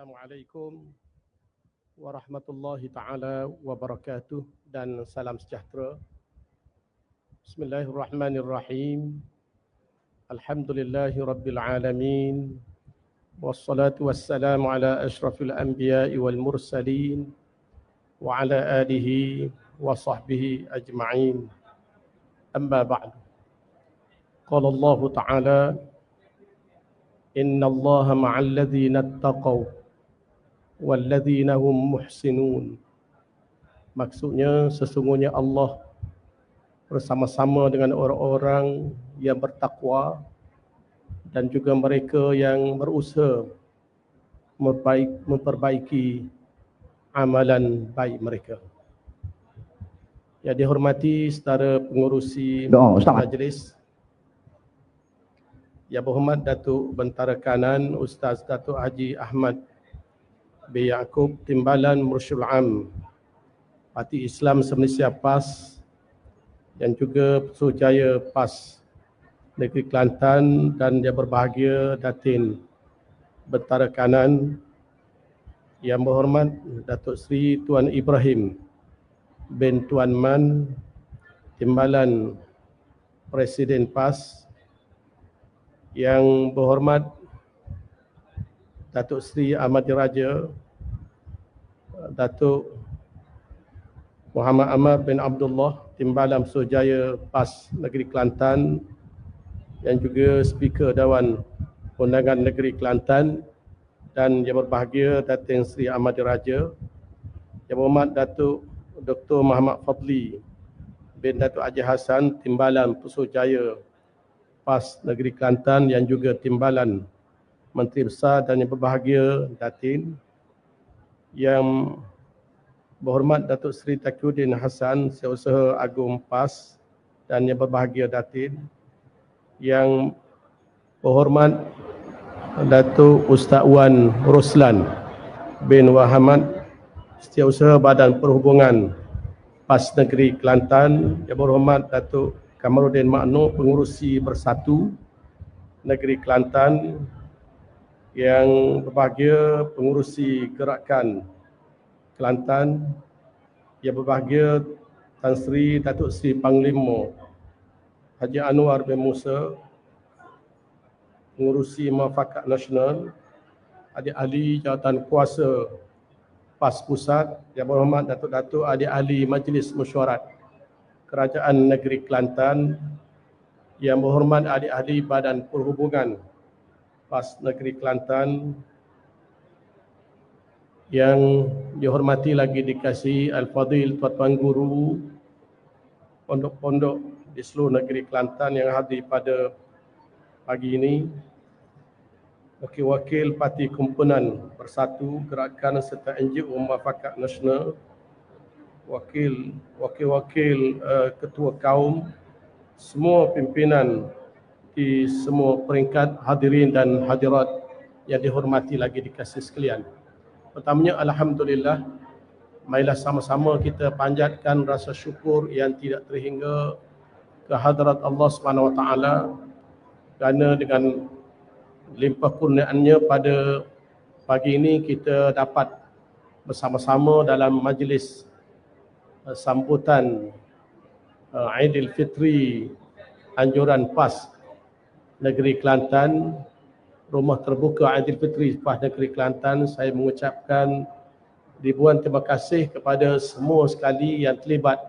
Assalamualaikum warahmatullahi taala wabarakatuh dan salam sejahtera. Bismillahirrahmanirrahim. Alhamdulillahi rabbil alamin. Wassalatu wassalamu ala asyrafil anbiya'i wal mursalin wa ala alihi wa sahbihi ajma'in. Amma ba'du. Qala Allah Ta'ala Inna Allah ma'al ladhina attaqaw walladzina hum muhsinun maksudnya sesungguhnya Allah bersama-sama dengan orang-orang yang bertakwa dan juga mereka yang berusaha memperbaiki, memperbaiki amalan baik mereka. Yang dihormati setara pengurusi Doa, majlis Yang berhormat Datuk Bentara Kanan Ustaz Datuk Haji Ahmad bin Yaakob Timbalan Mursyul Am Parti Islam Malaysia PAS yang juga Jaya PAS Negeri Kelantan dan yang berbahagia Datin Bentara Kanan yang berhormat Datuk Seri Tuan Ibrahim bin Tuan Man Timbalan Presiden PAS yang berhormat Datuk Seri Ahmad Diraja, Datuk Muhammad Ahmad bin Abdullah, Timbalan Sujaya PAS Negeri Kelantan yang juga Speaker Dewan Undangan Negeri Kelantan dan yang berbahagia Datuk Seri Ahmad Diraja, Yang Berhormat Datuk Dr. Muhammad Fadli bin Datuk Haji Hassan, Timbalan Pusujaya PAS Negeri Kelantan yang juga Timbalan Menteri Besar dan yang berbahagia Datin yang berhormat Datuk Seri Takiuddin Hassan Setiausaha Agung PAS dan yang berbahagia Datin yang berhormat Datuk Ustaz Wan Roslan bin Wahamad Setiausaha Badan Perhubungan PAS Negeri Kelantan yang berhormat Datuk Kamarudin Makno Pengurusi Bersatu Negeri Kelantan yang berbahagia pengurusi gerakan Kelantan yang berbahagia Tan Sri Datuk Sri Panglima Haji Anwar bin Musa pengurusi Mafakat Nasional adik ahli jawatan kuasa PAS Pusat yang berhormat Datuk-Datuk adik ahli Majlis Mesyuarat Kerajaan Negeri Kelantan yang berhormat adik ahli Badan Perhubungan PAS Negeri Kelantan yang dihormati lagi dikasih Al-Fadhil Tuan-Tuan Guru pondok-pondok di seluruh negeri Kelantan yang hadir pada pagi ini. Wakil-wakil parti kumpulan bersatu gerakan serta NGO Mafakat Nasional wakil wakil-wakil uh, ketua kaum semua pimpinan di semua peringkat hadirin dan hadirat yang dihormati lagi dikasih sekalian. Pertamanya Alhamdulillah, marilah sama-sama kita panjatkan rasa syukur yang tidak terhingga ke hadirat Allah Taala kerana dengan limpah kurniaannya pada pagi ini kita dapat bersama-sama dalam majlis uh, sambutan Aidilfitri anjuran PAS negeri Kelantan, Rumah Terbuka Aidilfitri Sepah Negeri Kelantan, saya mengucapkan ribuan terima kasih kepada semua sekali yang terlibat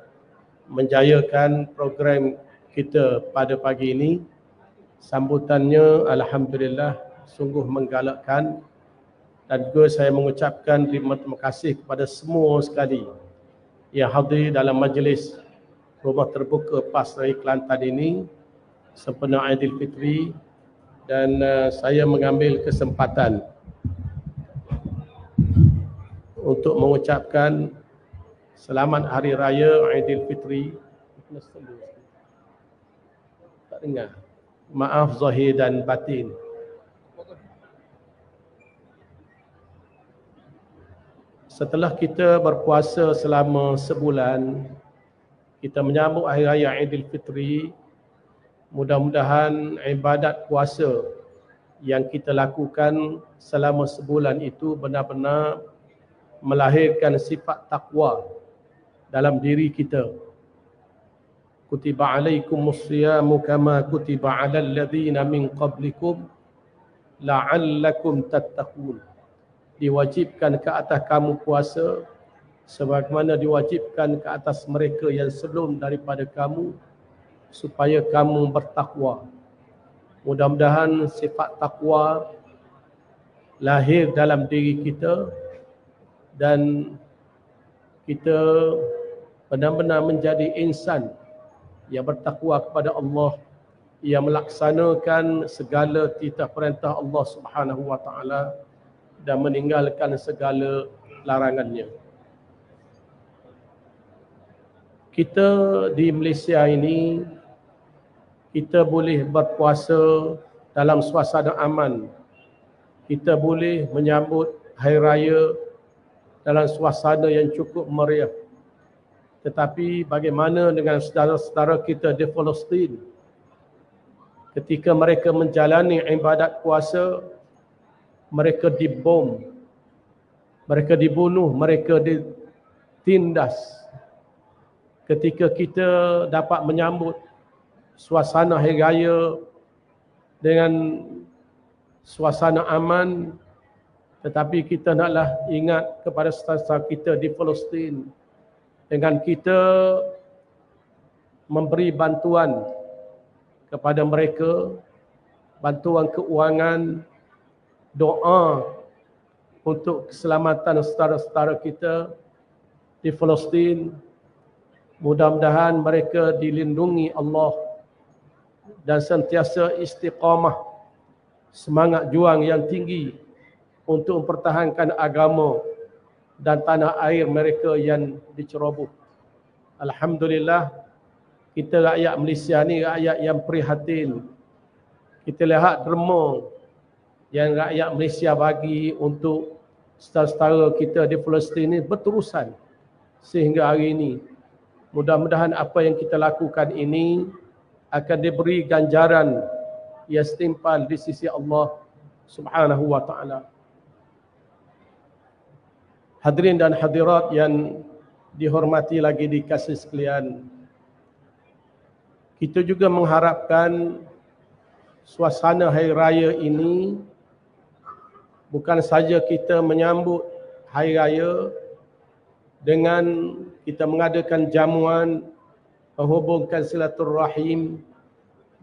menjayakan program kita pada pagi ini. Sambutannya Alhamdulillah sungguh menggalakkan dan juga saya mengucapkan terima kasih kepada semua sekali yang hadir dalam majlis Rumah Terbuka PAS Negeri Kelantan ini sempena Aidilfitri dan uh, saya mengambil kesempatan untuk mengucapkan selamat hari raya Aidilfitri. Tak dengar. Maaf zahir dan batin. Setelah kita berpuasa selama sebulan, kita menyambut hari raya Aidilfitri Mudah-mudahan ibadat puasa yang kita lakukan selama sebulan itu benar-benar melahirkan sifat takwa dalam diri kita. Kutiba alaikumus siyamu kama kutiba alal ladzina min qablikum la'allakum tattaqun. Diwajibkan ke atas kamu puasa sebagaimana diwajibkan ke atas mereka yang sebelum daripada kamu supaya kamu bertakwa. Mudah-mudahan sifat takwa lahir dalam diri kita dan kita benar-benar menjadi insan yang bertakwa kepada Allah yang melaksanakan segala titah perintah Allah Subhanahu wa taala dan meninggalkan segala larangannya. Kita di Malaysia ini kita boleh berpuasa dalam suasana aman. Kita boleh menyambut hari raya dalam suasana yang cukup meriah. Tetapi bagaimana dengan saudara-saudara kita di Palestin? Ketika mereka menjalani ibadat puasa, mereka dibom, mereka dibunuh, mereka ditindas. Ketika kita dapat menyambut suasana hari raya dengan suasana aman tetapi kita naklah ingat kepada saudara kita di Palestin dengan kita memberi bantuan kepada mereka bantuan keuangan doa untuk keselamatan saudara-saudara kita di Palestin. Mudah-mudahan mereka dilindungi Allah dan sentiasa istiqamah semangat juang yang tinggi untuk mempertahankan agama dan tanah air mereka yang diceroboh. Alhamdulillah kita rakyat Malaysia ni rakyat yang prihatin. Kita lihat derma yang rakyat Malaysia bagi untuk setara-setara kita di Palestin ini berterusan sehingga hari ini. Mudah-mudahan apa yang kita lakukan ini akan diberi ganjaran yang setimpal di sisi Allah Subhanahu wa taala. Hadirin dan hadirat yang dihormati lagi di kasih sekalian. Kita juga mengharapkan suasana hari raya ini bukan saja kita menyambut hari raya dengan kita mengadakan jamuan menghubungkan silaturrahim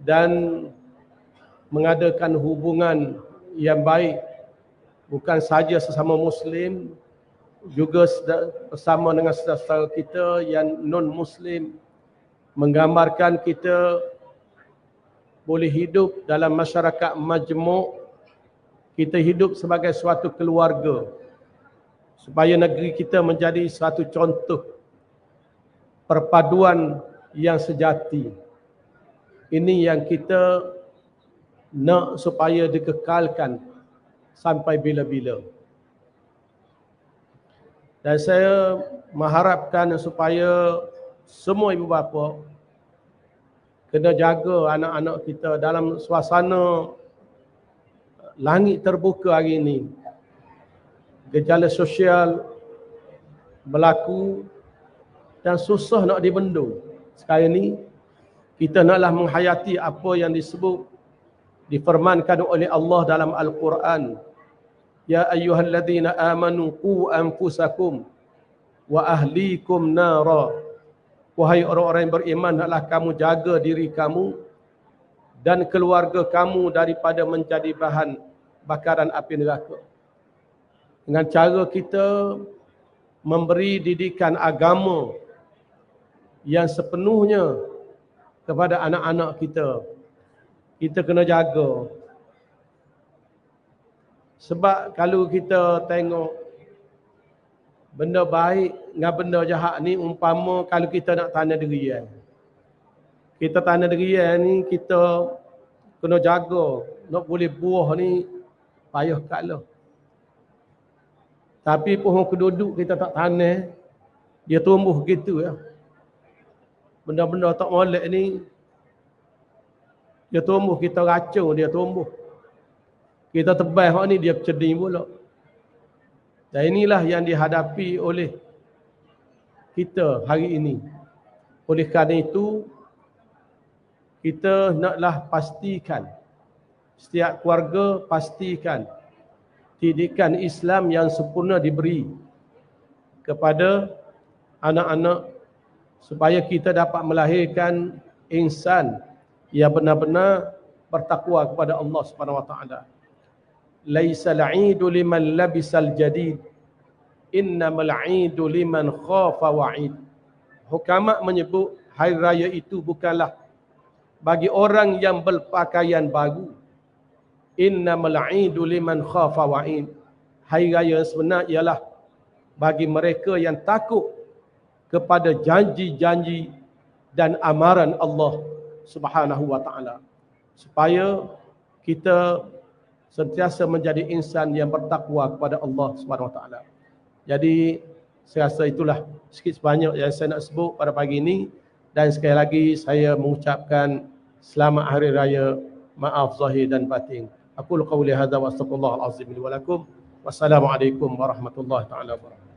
dan mengadakan hubungan yang baik bukan saja sesama muslim juga bersama dengan saudara-saudara kita yang non muslim menggambarkan kita boleh hidup dalam masyarakat majmuk kita hidup sebagai suatu keluarga supaya negeri kita menjadi suatu contoh perpaduan yang sejati. Ini yang kita nak supaya dikekalkan sampai bila-bila. Dan saya mengharapkan supaya semua ibu bapa kena jaga anak-anak kita dalam suasana langit terbuka hari ini. Gejala sosial berlaku dan susah nak dibendung sekarang ni kita naklah menghayati apa yang disebut difirmankan oleh Allah dalam Al-Quran Ya ayyuhalladzina amanu qu anfusakum wa ahlikum nara Wahai orang-orang yang beriman hendaklah kamu jaga diri kamu dan keluarga kamu daripada menjadi bahan bakaran api neraka. Dengan cara kita memberi didikan agama yang sepenuhnya kepada anak-anak kita. Kita kena jaga. Sebab kalau kita tengok benda baik dengan benda jahat ni umpama kalau kita nak tanda diri ya. Kita tanda diri ya ni kita kena jaga. Nak boleh buah ni payah kalah. Tapi pohon keduduk kita tak tanah, dia tumbuh gitu ya benda-benda tak molek ni dia tumbuh kita racun dia tumbuh Kita tebal hak ni dia ceding pula. Dan inilah yang dihadapi oleh kita hari ini. Oleh kerana itu, kita naklah pastikan, setiap keluarga pastikan didikan Islam yang sempurna diberi kepada anak-anak supaya kita dapat melahirkan insan yang benar-benar bertakwa kepada Allah Subhanahu wa taala. Laisal 'idu liman labisal jadid innamal 'idu liman khafa wa'id. Hukamat menyebut hari raya itu bukanlah bagi orang yang berpakaian baru. Innamal 'idu liman khafa wa'id. Hari raya sebenar ialah bagi mereka yang takut kepada janji-janji dan amaran Allah Subhanahu wa taala supaya kita sentiasa menjadi insan yang bertakwa kepada Allah Subhanahu wa taala. Jadi saya rasa itulah sikit sebanyak yang saya nak sebut pada pagi ini dan sekali lagi saya mengucapkan selamat hari raya maaf zahir dan batin. Aku qauli hadza wa astagfirullahal azim li wa lakum. Wassalamualaikum warahmatullahi taala wabarakatuh.